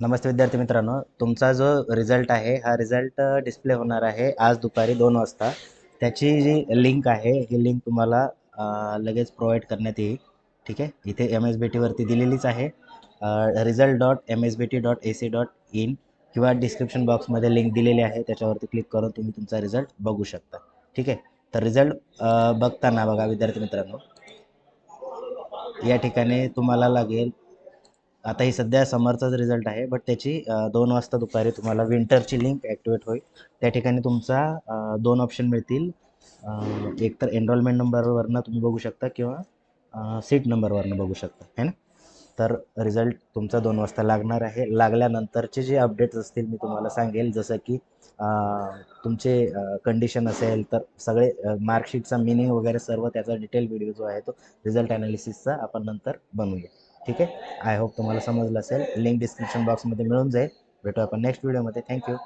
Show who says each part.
Speaker 1: नमस्ते विद्यार्थी मित्रांनो. तुमचा जो रिझल्ट आहे हा रिझल्ट डिस्प्ले होणार आहे आज दुपारी दोन वाजता. त्याची जी लिंक आहे ही लिंक तुम्हाला लगेच प्रोव्हाइड करण्यात येईल. ठीक आहे? इथे एम एस बी टीवरती दिलेलीच आहे. Result dot M S B T dot A C dot in किंवा डिस्क्रिप्शन बॉक्समध्ये लिंक दिलेली आहे. त्याच्यावरती क्लिक करून तुम्ही तुमचा रिझल्ट बघू शकता. ठीक आहे? तर रिझल्ट बघताना बघा विद्यार्थी मित्रांनो. या ठिकाणी तुम्हाला लागेल आता ही सध्या समरचाच रिझल्ट आहे बट त्याची दोन वाजता दुपारी तुम्हाला विंटरची लिंक ॲक्टिवेट होईल. त्या ठिकाणी तुमचा दोन ऑप्शन मिळतील. एक तर एनरोलमेंट नंबरवरनं तुम्ही बघू शकता किंवा सीट नंबरवरनं बघू शकता है ना? तर रिझल्ट तुमचा दोन वाजता लागणार आहे. लागल्यानंतरचे जे अपडेट्स असतील मी तुम्हाला सांगेल. जसं की तुमचे कंडिशन असेल तर सगळे मार्कशीटचा मिनिंग वगैरे सर्व त्याचा डिटेल व्हिडिओ जो आहे तो रिझल्ट ॲनालिसिसचा आपण नंतर बनवूया. ठीक आहे? आय होप तुम्हाला समजलं असेल. लिंक डिस्क्रिप्शन बॉक्समध्ये मिळून जाईल. भेटू आपण नेक्स्ट व्हिडिओमध्ये थँक्यू